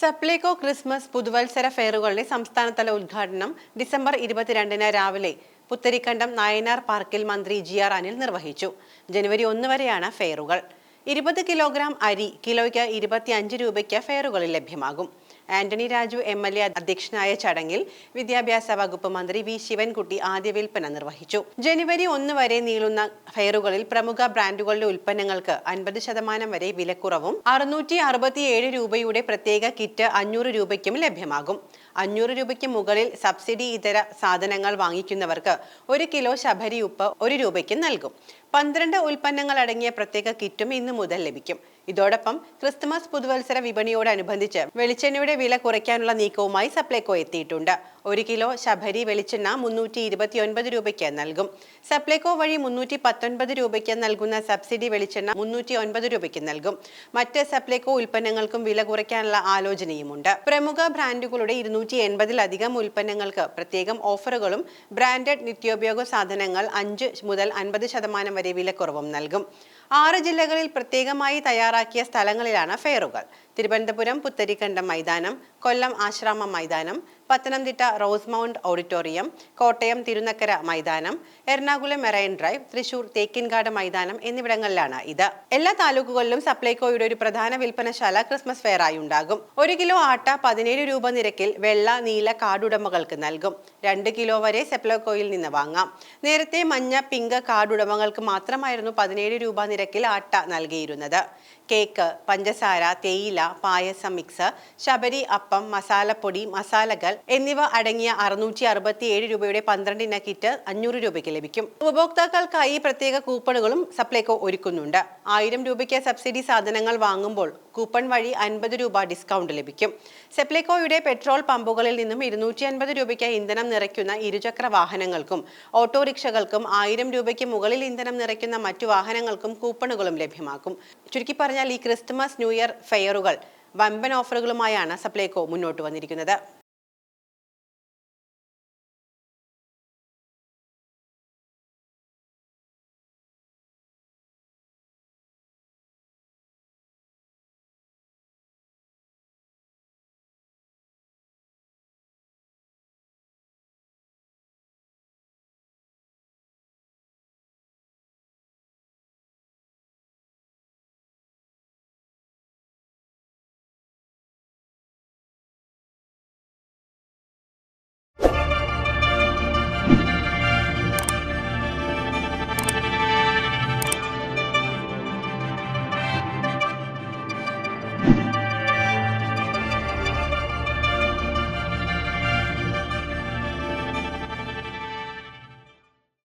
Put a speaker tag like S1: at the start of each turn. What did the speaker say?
S1: Supplyco Christmas പുതുവത്സര ഫെയറുകളുടെ സംസ്ഥാനതല ഉദ്ഘാടനം ഡിസംബർ ഇരുപത്തിരണ്ടിന് രാവിലെ പുത്തരിക്കണ്ടം നായനാർ പാർക്കിൽ മന്ത്രി ജി ആർ അനിൽ നിർവഹിച്ചു. ജനുവരി ഒന്ന് വരെയാണ് ഫെയറുകൾ. ഇരുപത് കിലോഗ്രാം അരി കിലോയ്ക്ക് ഇരുപത്തിയഞ്ച് രൂപയ്ക്ക് ഫെയറുകളിൽ ലഭ്യമാകും. Antony Raju M L A അധ്യക്ഷനായ ചടങ്ങിൽ വിദ്യാഭ്യാസ വകുപ്പ് മന്ത്രി വി ശിവൻകുട്ടി ആദ്യ വിൽപ്പന നിർവഹിച്ചു. ജനുവരി ഒന്ന് വരെ നീളുന്ന ഫെയറുകളിൽ പ്രമുഖ ബ്രാൻഡുകളുടെ ഉൽപ്പന്നങ്ങൾക്ക് അൻപത് ശതമാനം വരെ വിലക്കുറവും അറുന്നൂറ്റി അറുപത്തിയേഴ് രൂപയുടെ പ്രത്യേക കിറ്റ് അഞ്ഞൂറ് രൂപയ്ക്കും ലഭ്യമാകും. അഞ്ഞൂറ് രൂപയ്ക്ക് മുകളിൽ സബ്സിഡി ഇതര സാധനങ്ങൾ വാങ്ങിക്കുന്നവർക്ക് ഒരു കിലോ ശബരി ഉപ്പ് ഒരു രൂപയ്ക്ക് നൽകും. പന്ത്രണ്ട് ഉൽപ്പന്നങ്ങൾ അടങ്ങിയ പ്രത്യേക കിറ്റും ഇന്നു മുതൽ ലഭിക്കും. ഇതോടൊപ്പം ക്രിസ്തുമസ് പുതുവത്സര വിപണിയോടനുബന്ധിച്ച് വെളിച്ചെണ്ണയുടെ വില കുറയ്ക്കാനുള്ള നീക്കവുമായി സപ്ലൈകോ എത്തിയിട്ടുണ്ട്. ഒരു കിലോ ശബരി വെളിച്ചെണ്ണ മുന്നൂറ്റി ഇരുപത്തിയൊൻപത് രൂപയ്ക്ക് നൽകും. സപ്ലൈകോ വഴി മുന്നൂറ്റി പത്തൊൻപത് രൂപയ്ക്ക് നൽകുന്ന സബ്സിഡി വെളിച്ചെണ്ണ മുന്നൂറ്റി ഒൻപത് രൂപയ്ക്ക് നൽകും. മറ്റ് സപ്ലൈകോ ഉൽപ്പന്നങ്ങൾക്കും വില കുറയ്ക്കാനുള്ള ആലോചനയുമുണ്ട്. പ്രമുഖ ബ്രാൻഡുകളുടെ ഇരുന്നൂറ്റി എൺപതിലധികം ഉൽപ്പന്നങ്ങൾക്ക് പ്രത്യേകം ഓഫറുകളും ബ്രാൻഡഡ് നിത്യോപയോഗ സാധനങ്ങൾ അഞ്ച് മുതൽ അൻപത് ശതമാനം വരെ വിലക്കുറവും നൽകും. ആറ് ജില്ലകളിൽ പ്രത്യേകമായി തയ്യാറാക്കിയ സ്ഥലങ്ങളിലാണ് ഫെയറുകൾ. തിരുവനന്തപുരം പുത്തരിക്കണ്ടം മൈതാനം കൊല്ലം ആശ്രാമം മൈതാനം Pathanamthitta rose mount auditorium Kottayam Thirunakkara മൈതാനം എറണാകുളം മെറൈൻ ഡ്രൈവ് തൃശൂർ തേക്കിൻകാട് മൈതാനം എന്നിവിടങ്ങളിലാണ് ഇത്. എല്ലാ താലൂക്കുകളിലും സപ്ലൈകോയുടെ ഒരു പ്രധാന വിൽപ്പനശാല ക്രിസ്മസ് ഫെയർ ആയി ഉണ്ടാകും. ഒരു കിലോ ആട്ട പതിനേഴ് രൂപ നിരക്കിൽ വെള്ള നീല കാർഡുടമകൾക്ക് നൽകും. രണ്ട് കിലോ വരെ സപ്ലൈകോയിൽ നിന്ന് വാങ്ങാം. നേരത്തെ മഞ്ഞ പിങ്ക് കാർഡുടമകൾക്ക് മാത്രമായിരുന്നു പതിനേഴ് രൂപ നിരക്കിൽ ആട്ട നൽകിയിരുന്നത്. കേക്ക് പഞ്ചസാര തേയില പായസം മിക്സ് ശബരി അപ്പം മസാലപ്പൊടി മസാലകൾ എന്നിവ അടങ്ങിയ അറുന്നൂറ്റി അറുപത്തി ഏഴ് രൂപയുടെ പന്ത്രണ്ട് ഇന കിറ്റ് അഞ്ഞൂറ് രൂപയ്ക്ക് ലഭിക്കും. ഉപഭോക്താക്കൾക്കായി പ്രത്യേക കൂപ്പണുകളും സപ്ലൈകോ ഒരുക്കുന്നുണ്ട്. ആയിരം രൂപയ്ക്ക് സബ്സിഡി സാധനങ്ങൾ വാങ്ങുമ്പോൾ കൂപ്പൺ വഴി അൻപത് രൂപ ഡിസ്കൗണ്ട് ലഭിക്കും. സെപ്ലൈകോയുടെ പെട്രോൾ പമ്പുകളിൽ നിന്നും ഇരുന്നൂറ്റി അൻപത് രൂപയ്ക്ക് ഇന്ധനം നിറയ്ക്കുന്ന ഇരുചക്ര വാഹനങ്ങൾക്കും ഓട്ടോറിക്ഷകൾക്കും ആയിരം രൂപയ്ക്ക് മുകളിൽ ഇന്ധനം നിറയ്ക്കുന്ന മറ്റു വാഹനങ്ങൾക്കും കൂപ്പണുകളും ലഭ്യമാക്കും. ചുരുക്കി പറഞ്ഞാൽ ഈ ക്രിസ്തുമസ് ന്യൂ ഇയർ ഫെയറുകൾ വമ്പൻ ഓഫറുകളുമായാണ് സപ്ലൈകോ മുന്നോട്ട് വന്നിരിക്കുന്നത്.